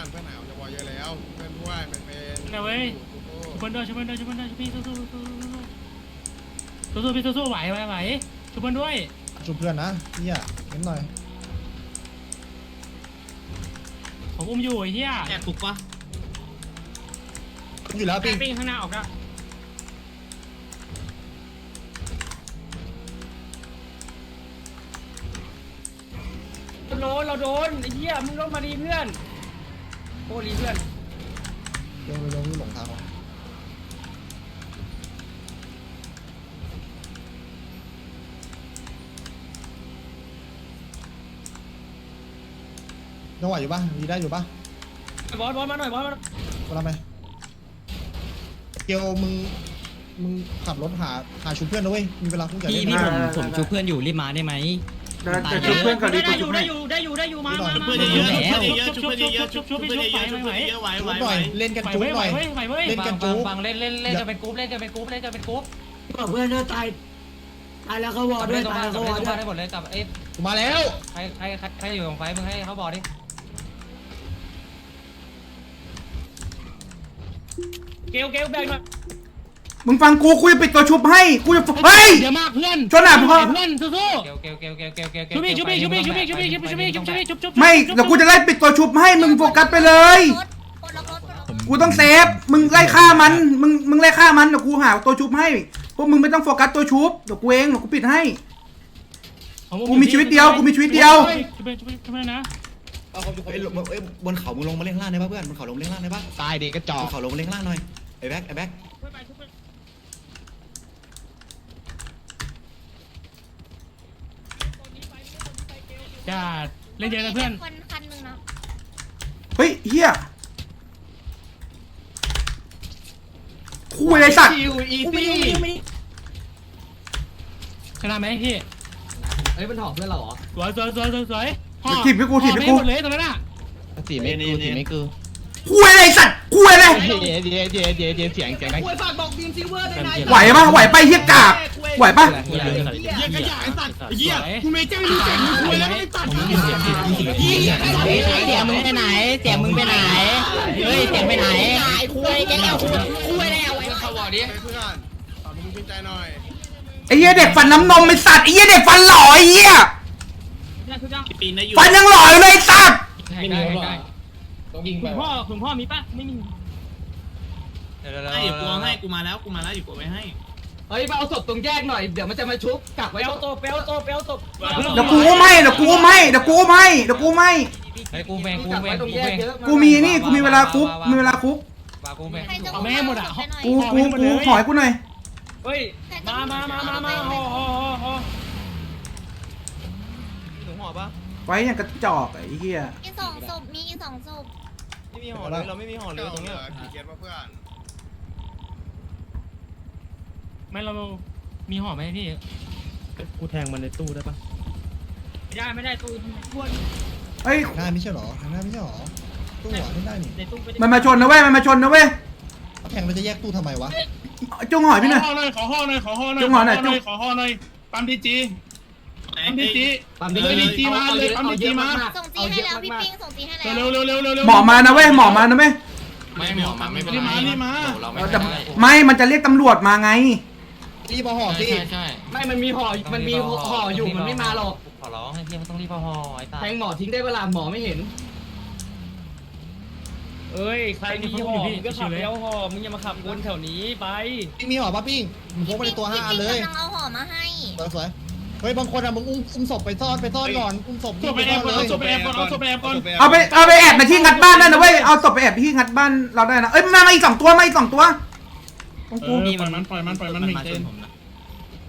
อนเพื่อนหนาวจะวอเยอะแล้ว เพื่อนด้วยเป็นเป็นนเว้ย ชุบเพื่อนด้วยชุบเพื่อนด้วยชุบเพื่อนด้วยชุบพี่สู้สู้สู้สู้สู้พี่สู้สู้ไหวไหวไหวชุบเพื่อนด้วยชุบเพื่อนนะเฮียนิดหน่อยผมอุ้มอยู่ไอ้เหี้ยแอบถูกปะอยู่แล้วปิ้งปิ้งข้างหน้าออกแล้วโดนเราโดนไอ้เหี้ยมึงลงมาดีเพื่อน โอ้ดีเพื่อนเร็วเร็วหลงทางว่ะยังไหวอยู่ปะดีได้อยู่ปะบอสบอสมาหน่อยบอสมาหน่อยมาทำไมเกียวมึง มึงขับรถหาหาชุบเพื่อนนะเว้ย มีเวลาคุยกับพี่เล่นพี่นะผมผมชูเพื่อนอยู่รีบมาได้ไหม จะชุบเพื่อนก่อนดิได้อยู่ได้อยู่ได้อยู่ได้อยู่มามาเพื่อนเยอะๆเพื่อนเยอะๆชุบเพื่อนเยอะๆชุบเพื่อนเยอะๆชุบเพื่อนเยอะๆไหวจุ๊ไหวบหไหวน่อย เล่นกันไหวจุ๊บเว้ยหไหวน่อยเว้ยไหวเว้ยเล่นกันฟัจุ๊งบฟังเล่นเล่นเล่นกันเป็นกรุ๊ปเล่นกันเป็นกรุ๊ปเล่นกันเป็นกรุ๊ปเพื่อนจะตายตายแล้วเขาวอด้วเล่ยนตรงตายบ้านแล้วกับเขาวเล่อนตรงด้วบ้ายนได้หมดเลยกับเอ้ยกูมาแล้ว ใครใครใครใครอยู่ตรงไฟมึงให้เขาบอกดิเกลเกลแบ่งหน่อย มึงฟังกูกูจะปิดตัวชุบให้กูจะเฮ้ยเดี๋ยวมากเพื่อนชนอะพ่อเพื่อนสู้เกลเกลเกลเกลเกลเกลๆชุบพี่ชุบพี่ชุบพี่ชุบพี่ชุบพี่ชุบพี่ชุบพี่ชุบพี่ชุบพี่ชุบไม่เดี๋ยวกูจะไล่ปิดตัวชุบให้มึงโฟกัสไปเลยปลดล็อกรถปลดล็อกรถกูต้องเซฟมึงไล่ฆ่ามันมึงมึงไล่ฆ่ามันเดี๋ยวกูหาตัวชุบให้พวกมึงไม่ต้องโฟกัสตัวชุบเดี๋ยวกูเองเดี๋ยวกูปิดให้ กูมีชีวิตเดียวกูมีชีวิตเดียว ชุบพี่ชุบพี่ชุบพี่นะเอาเขาเอ้ยลงเอ้ยบนเขามึงลงมาเล่นข้างล่างได้ปะเพื่อนบนเขาลงมาเล่นข้างล่างได้ปะตายเด็กกระจอบกนเขาลงมาเล่นข้างล่างหน่อยไอ้แบ็คไอ้แบ็ค จ้าเล่นเยอะนะเพื่อนคนคันหนึ่งนะเฮ้ยเฮียคุยอะไรสัตว์ชนะไหมพี่เฮ้ยมันหอบเพื่อนเราเหรอสวยสวยสวยสวยสวยถีบให้กูถีบให้กูหมดเลยตรงนั้นอะสีไม่กูสีไม่กู คุยอะไรสัตว์คุยอะไรเดี๋ยวเดี๋ยวเดี๋ยวเดี๋ยวเดี๋ยวเสียงเสียงนะไหวปะไหวไปะเฮียกากไหวปะเยี่ยกระยาไอ้สัตว์เยี่ยกูไม่เจ้าอยู่เจ๋งกูคุยแล้วไม่ตัดเสียมึงไปไหน เสียมึงไปไหน เฮ้ย เสียไปไหนคุยแกแล้วคุยคุยแล้วไอ้ขาบอกดิเพื่อนตอบมึงชื่นใจหน่อยไอ้เหี้ยเด็กฟันน้ำนมไอ้สัตว์ไอ้เหี้ยเด็กฟันหล่อไอ้เหี้ยฟันยังหล่ออยู่เลยไอ้สัตว์ไม่มีหรอก คุณพ่อคุณพ่อมีปะไม่มีเดี๋ยวเดี๋ยวให้อยู่กูให้กูมาแล้วกูมาแล้วอยู่กูไว้ให้เฮ้ยมาเอาศพตรงแยกหน่อย เดี๋ยวมันจะมาชุบกักเปไว้ลวโตเปลวโตเปลวโตเดี๋ยวกูอุ้มให้เดี๋ยวกูอุ้มให้เดี๋ยวกูอุ้มให้เดี๋ยวกูอุ้มให้ไอ้กูเองกูเองกูเองกูมีนี่กูมีเวลาคุกมีเวลาคุกว่ากูเองใครจะเอาไม่ให้หมดอะกูกูกูขอให้กูหน่อยเฮ้ยมามามามามาห่อห่อห่อห่อถึงหอปะไว้อย่างกระจอกไอ้เหี้ยมีสองศพมีสองศพ ไม่มีหอเลยเราไม่มีหอเลยตรงเนี้ยกี่เกียร์มาเพื่อนไม่เรามีห่อไหมพี่กูแทงมันในตู้ได้ปะไม่ได้ไม่ได้ตู้บ้วนเฮ้ยหน้าไม่ใช่หรอทางหน้าไม่ใช่หรอตู้หัวไม่ได้นี่ในตู้ไม่ได้มันมาชนนะเว้ยมันมาชนนะเว้ยแทงมันจะแยกตู้ทำไมวะจุงหอยพี่หน่อยขอหน่อยขอห่อหน่อยขอห่อหน่อยจุ๊บห่อหน่อยจุ๊บขอห่อหน่อยปั๊มดีจี ปั๊มดีจีปั๊มเลยดีจีมาเลยปั๊มดีจีมาส่งจีให้แล้วพี่ปิ้งส่งจีให้แล้วเร็วเร็วเร็วเร็วเร็วหมอมานะเว้ยหมอมานะเว้ยไม่หมอมาไม่เป็นไรรีบมารีบมาเราไม่แต่ได้ไม่มันจะเรียกตำรวจมาไงรีบมาห่อสิใช่ใช่ไม่มันมีห่อมันมีห่ออยู่มันไม่มาหรอกขอร้องให้พี่มันต้องรีบเอาห่อไอ้ตาแทงหมอทิ้งได้เวลาหมอไม่เห็นเอ้ยใครมีห่อมึงก็ขับไปเอาห่อมึงอย่ามาขับวนแถวนี้ไปปิ้งมีห่อปะปิ้งมึงพกไปในตัวห้าอันเลยกำลังเอาห่อมาให้สวยสวย เฮ้ยบางคนอะมึงอุ้มอุ้มศพไปซ่อนไปซ่อนก่อนอุ้มศพศพไปแอบก่อนเอาศพไปแอบก่อนเอาศพไปแอบก่อนเอาไปเอาไปแอบในที่งัดบ้านได้นะเว้ยเอาศพไปแอบที่งัดบ้านเราได้นะเอ้ยมามาอีกสองตัวมาอีกสองตัวของเอกูอปล่อยมันปล่อยมันปล่อยมันหนึ่งเจน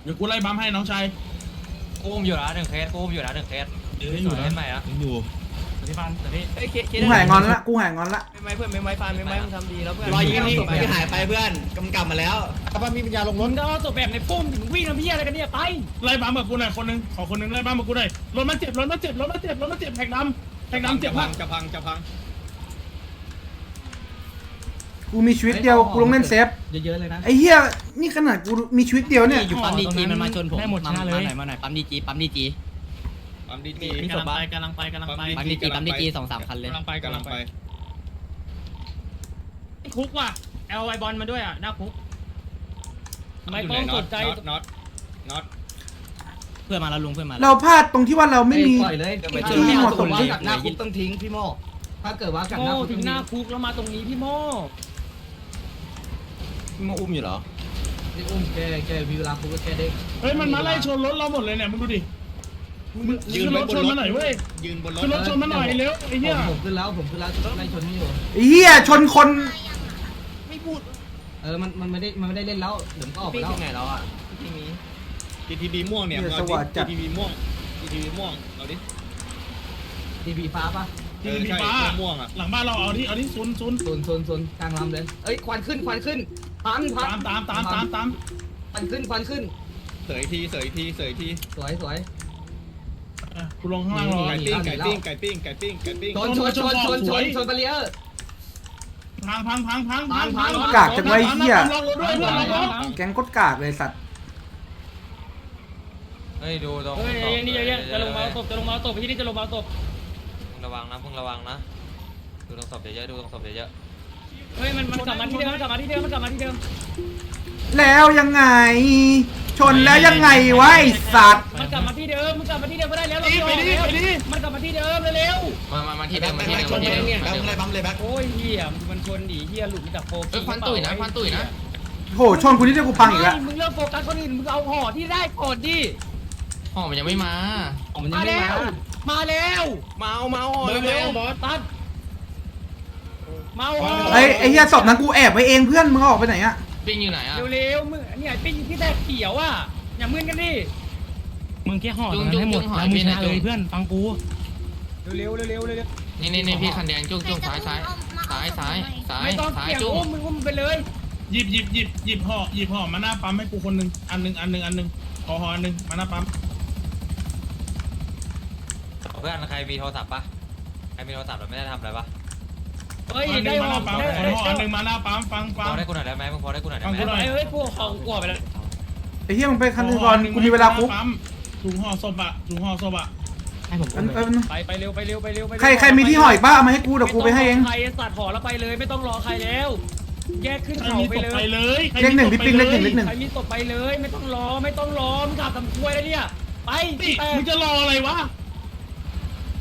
เดี๋ยวกูไล่บัมให้น้องชายกูอุ้มอยู่นะหนึ่งเคสกูอุ้มอยู่นะหนึ่งเคสเดี๋ยวอยู่นะเล่นใหม่อะอยู่ ที่บ้านเดี๋ยวพี่เอ้ยเคเคกูหายงอนละกูหายงอนละไม่ไม่เพื่อนไม่ไม่ฟานไม่ไม่มึงทำดีแล้วเพื่อนรอยยิงนี่ไม่หายไปเพื่อนกำกลับมาแล้วถ้าป้ามีปัญญาลงรมึถงก็เอาตัวแบบในปุ้มมึงวิ่งทำพี่อะไรกันเนี่ยไปไล่บัมกับกูหน่อยคนหนึงขอคนหนึงไล่บัมกับกูหน่อยรถมันเจ็บรถมันเจ็บรถมันเจ็บรถมันเจ็บแท็กดำแท็กดำเจ็บมากจะพังจะพังกูมีชีวิตเดียวกูลงเล่นเซฟเยอะๆเลยนะไอ้เหี้ยนี่ขนาดกูมีชีวิตเดียวเนี่ยอยู่ปั๊มดีจีมันมาชนผมได้หมดชนะเลยมาหน่อยมาหน่อยปั๊มดีจีปั๊มดีจี ปั๊มดีจีกำลังไปกำลังไปกำลังไปปั๊มดีจีปั๊มดีจีสองสามคันเลยกำลังไปกำลังไปคุกว่ะเอาไอบอลมาด้วยอะหน้าคุกไม่ต้องสนใจน็อตน็อตเพื่อนมาแล้วลุงเพื่อนมาแล้วเราพลาดตรงที่ว่าเราไม่มีปล่อยเลยที่ที่เหมาะสมว่ากับหน้าคุกต้องทิ้งพี่โมถ้าเกิดว่ากับหน้าคุกทิ้งหน้าคุกแล้วมาตรงนี้พี่โมมาอุ้มอยู่เหรอนี่อุ้มแกแกมีเวลาคุกก็แกได้เฮ้ยมันมาไล่ชนรถเราหมดเลยเนี่ยมึงดูดิ มึงยืขึ้นนไว้รถบนชนรถมาหน่อยเว้ยยืนบนรถขึ้นรถชนมาหน่อยเร็วไอ้เหี้ยผมขึ้นแล้วผมขึ้นแล้วไล่ชนไม่อยู่ไอ้เฮียชนคนเออมันมันไม่ได้มันไม่ได้เล่นแล้วเดี๋ยวมันก็ออกไปแล้วไงแล้วอะจีทีบีม่วงเนี่ยเหี้ยเอาสวัสดิ์จัดจีทีบีม่วงจีทีบีม่วงเอาดิทีพีฟ้าปะเอทีอวีใช่ฟ้าม่วงอะหลังบ้านเราเอาที่เอาที่ซุนซุนโซนโซนโซนกลางลำเลยเอ้ยควันขึ้นควันขึ้นพันพัตานมตามตามตามตามควันขึ้นควันขึ้นเสยทีเสยทีเสยทีสวยสวยเออกูลงข้างล่างรอไก่ปิ้งไก่ปิ้งไก่ปิ้งไก่ปิ้งไก่ปิ้งชนชนชนชนชนชนบาเรียร์พังพังพังพังพังพังกากจังไว้เฮียลองรถด้วยเพื่อนลองรถแก๊งกดกากเลยสัตว์เฮ้ยดูตรงเฮ้ยนี่เยอะๆจะลงมาตบจะลงมาตบไปที่นี่จะลงมาตบระวังนะเพิ่งระวังนะดูตรงศพเยอะๆดูตรงศพเยอะเฮ้ยมันมันกลับมาที่เดิมมันกลับมาที่เดิมมันกลับมาที่เดิมแล้วยังไง ชนแล้วยังไงวะไอ้สัตว์มันกลับมาที่เดิม มันกลับมาที่เดิมก็ได้แล้วเราไปไม่ออกดิแล้วไปดิมันกลับมาที่เดิมเร็วๆมามามาที่เดิมมาที่แบ็คเดิมชนมาที่แบ็เดิมคแบ็คอะไรบัมเลยแบ็คโอ้ยเหี้ยมันชนดิเหี้ยหลุดจากโฟกัสเอ้ยควันตุ๋ยนะควันตุ๋ยนะโหชนกูนี่ได้กูพังอีกแล้วมึงเลิกโฟกัสคนอื่นมึงเอาห่อที่ได้ก่อนดิห่อมันยังไม่มามันยังไม่มามาแล้วเมาเมาห่อเร็เร็ววบอสตัดมาห่อไอ้ไอ้เฮียศพนั้นกูแอบไว้เองเพื่อนมึงเอาออกไปไหนอะ ปิ้งอยู่ไหนอะเร็วๆมึงเนี่ยปิ้งที่แตกเขียวอะอย่ามึนกันดิมึงแค่ห่อตรงนั้นให้หมดแล้วมึงชนะเลยเพื่อนฟังกูเร็วๆเร็วๆเร็วนี่นี่นี่พี่คันแดงจุ้งจุ้งซ้ายซ้ายซ้ายซ้ายซ้าๆยไม่ต้องซ้ายเกี่ยงจุ้งอุ้มมึงอุ้มไปเลยหยิบหยิบหยิบหยิบห่อหยิบห่อมาหน้าปั๊มให้กูคนหนึ่งอันหนึ่งอันหนึ่งอันหนึ่งขอห่ออันหนึ่งมาหน้าปั๊มเพื่อนใครมีโทรศัพท์ปะใครมีโทรศัพท์เราไม่ได้ทำอะไรปะ เฮ้ยอันหนึ่ได้งมาห่หอน้าปั๊มได้ขอได้ห่ออันหนึ่งมาหน้าปั๊มฟังพฟังอได้กูหน่อยได้ไหมมึงพอได้กูหน่อยได้ฟังไหมกูหน่อยเฮ้ยกูเอากูออกไปแล้วไอ้เฮียมึงไปคันนึงก่อนกูมีเวลาคุกปั๊มถุงห่อศพอะถุงห่อศพอะให้ผมอัอุ้นมเลยเออไปไปเร็วไปเร็วไปเร็วไปเร็วใครใครมีที่ห่ออีกบ้างเอามาให้กูเดี๋ยวกูไปให้เองใครสัตว์ห่อแล้วไปเลยไม่ต้องรอใครแล้ว แยกขึ้นใครเขามีไปศพเลไปยเลยใครเลขหนึ่งมีพี่ศพปิ๊งเลขหนึ่งเลขหนึ่งใครมีศพไปเลย ไม่ต้องรอไม่ต้องรอมึงขับทำคุยแล้วเนี่ยไปนี่แต่มึงจะรออะไรวะ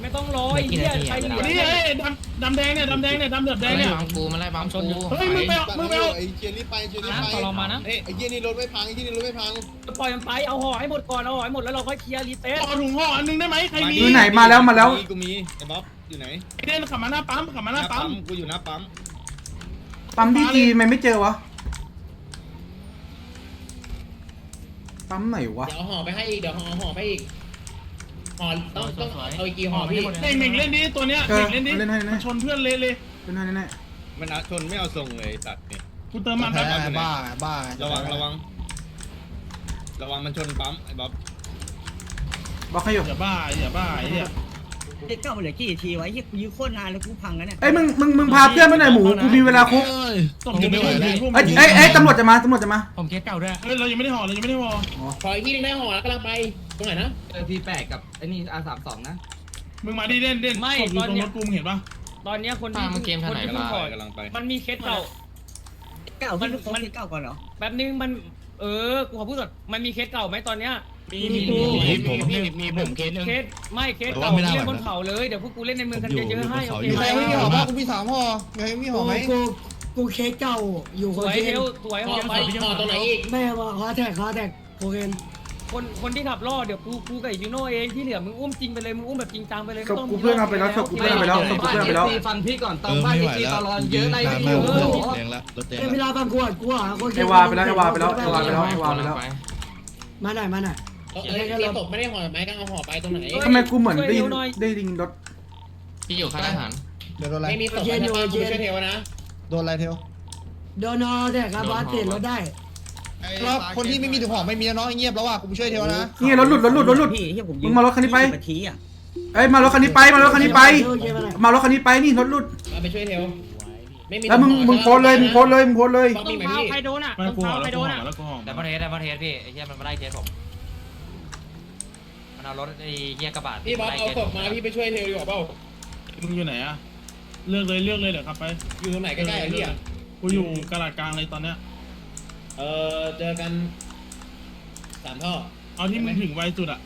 ไม่ต้องรอไอ้เหี้ยใครเหลือนี่เอ้ยดำดำแดงเนี่ยดำแดงเนี่ยดำเดือดแดงไล่เนี่ยบัมกูมาไล่บัมกูเฮ้ยมึงไปเอามึงไปเอาไอ้เชียร์รีบไปเชียร์รีบนะไปต่อรองมานะไอ้เหี้ยนี่รถไม่พังไอ้เหี้ยนี่รถไม่พังปล่อยมันไปเอาห่อให้หมดก่อนเอาห่อให้หมดแล้วเราค่อยเคลียร์รีเซ็ตขอถุงห่ออันหนึงได้ไหมใครมีอยู่ไหนมาแล้วมาแล้วกูมีไอ้บ๊อบอยู่ไหนไอ้เด่นขับมาหน้าปั๊มขับมาหหน้าน้าปั๊ปั๊มมกูอยู่หน้าปั๊มปั๊มดีจีมันไม่เจอวะปั๊มไหนวะเดี๋ยวห่อไปให้อีกเดี๋ยวห่อห่อไปอีก ห่อต้องต้องเอาอีกกี่ห่อพี่เน่งเน่งเล่นดิตัวเนี้ยเออเน่งเล่นดิเล่นให้นให้มันชนเพื่อนเละเลยเป็นไงแน่มันเอาชนไม่เอาทรงเลยตัดนี่กูเติมมันแพ้แป๊บไงบ้าบ้าระวังระวัง ระวังมันชนปั๊มไอ้บ๊อบ ๆบอกให้อยู่อย่าบ้าอย่าบ้าไอ้เหี้ย เด็กเก้าเหลือกี่ทีไว้ที่กูยื้อโคตรนานแล้วกูพังแล้วเนี่ยเอ้ยมึงมึงมึงพาเพื่อนไปหน่อยหมูกูมีเวลาคุกต้องจะไม่ไหวแล้วเอ้ยเอ้ยเอ้ยตำรวจจะมาตำรวจจะมาผมเคสเก่าด้วยเฮ้ยเรายังไม่ได้ห่อเรายังไม่ได้ห่อขออีกที่นึงได้ห่อแล้วกำลังไปตรงไหนนะเออทีแปดกับไอ้นี่อาสามสองนะมึงมาดิเด่นเด่นไม่ศพอยู่ตอนตรงเนี้รยถกูมึงเห็นปะตอนเนี้ยคนตามมาเกมคทางนไหนที่กันเพิ่งล่ะห่อกำลังไปมันมีเคสเก่าเก้ามัมันนมันเก้าก่อนเหรอแป๊บนึงมันเออกูขอพูดก่อนมันมีเคสเก่าไหมตอนเนี้ย มีมีมีมีผมมีมีผมเคสนึง เคสไม่เคสเก่าเล่นบนเขาเลยเดี๋ยวพวกกูเล่นในเมืองกันเยอะๆให้โอเคมีไหใคมรไม่มีห่อบ้างกูมีสามห่อมีใครไม่มีห่อไหมกูกูเคสเก่าอยู่สคนวยเดีเทยวลสวยห่อไปห่อตรงไหนอีกแม่ว่าคอแทกคอแทกโคเคนคนคนที่ขับล่อเดี๋ยวกูกูกับยูโน่เองที่เหลือมึงอุ้มจริงไปเลยมึงอุ้มแบบจริงจังไปเลยศพกูเพื่อนเอาไปแล้วศพกูเพื่อนเอาไปแล้วศพกูเพื่อนเอาไปแล้ว ฟังพี่ก่อนตอนบ้านเอซีตลอดเยอะไรไม่อยู่แดงละรถแดงเอ้ยเวละลาบางกูอะกูอะคนไอวาไปแล้วไอวาไปแล้วไอวาไปแล้วไอวาไปแล้วมาหน่อยมาหน่อย เอ้ยเรียตกไม่ได้ห่อไหมกังเอาห่อไปตรงไหน ทำไมกูเหมือนได้ยินได้ยินรถพี่อยู่ค่ายทหารเดี๋ยวโดนอะไรไม่มีตกไม่ได้กูช่วยเทวนะโดนอะไรเทลโดนนอแทกครับบอสเปลี่ยนรถได้ไอ้แล้วคนที่ไม่มีถุงห่อไม่มีแล้วเนาะเงียบแล้วว่ะกูไปช่วยเทลนะนี่รถหลุดรถหลุดรถหลุดพี่ที่ผมมึงมารถคันนี้ไปนาทีอะเอ้ยมารถคันนี้ไปมารถคันนี้ไปโอเคมาหน่อยมารถคันนี้ไปนี่รถหลุดไปช่วยเทวไม่มีแล้วมึงมึงโพสเลยมึงโพสเลยมึงโพสเลยต้องเท้าใครโดนอะไม่ต้องกูห่เท้าอใครแล้วโดกูนห่ออะแล้วกูห่อแต่ประเทศแต่ประเทศพี่ไอ้เหี้ยมันมาไล่เคสผม มันเอารถไอ้เหี้ยกระบะพี่บอสเอาศพมาพี่ไปช่วยเทวดีกว่าเปล่ามึงอยู่ไหนอะเลือกเลยเลือกเลยเดี๋ยวขับไปอยู่ตรงไหนใกล้ๆอะพี่อะกูอยู่กระดาษกลางเลยตอนเนี้ย เออเจอกันสามท่อเอาที่มึงถึงไวสุดอะ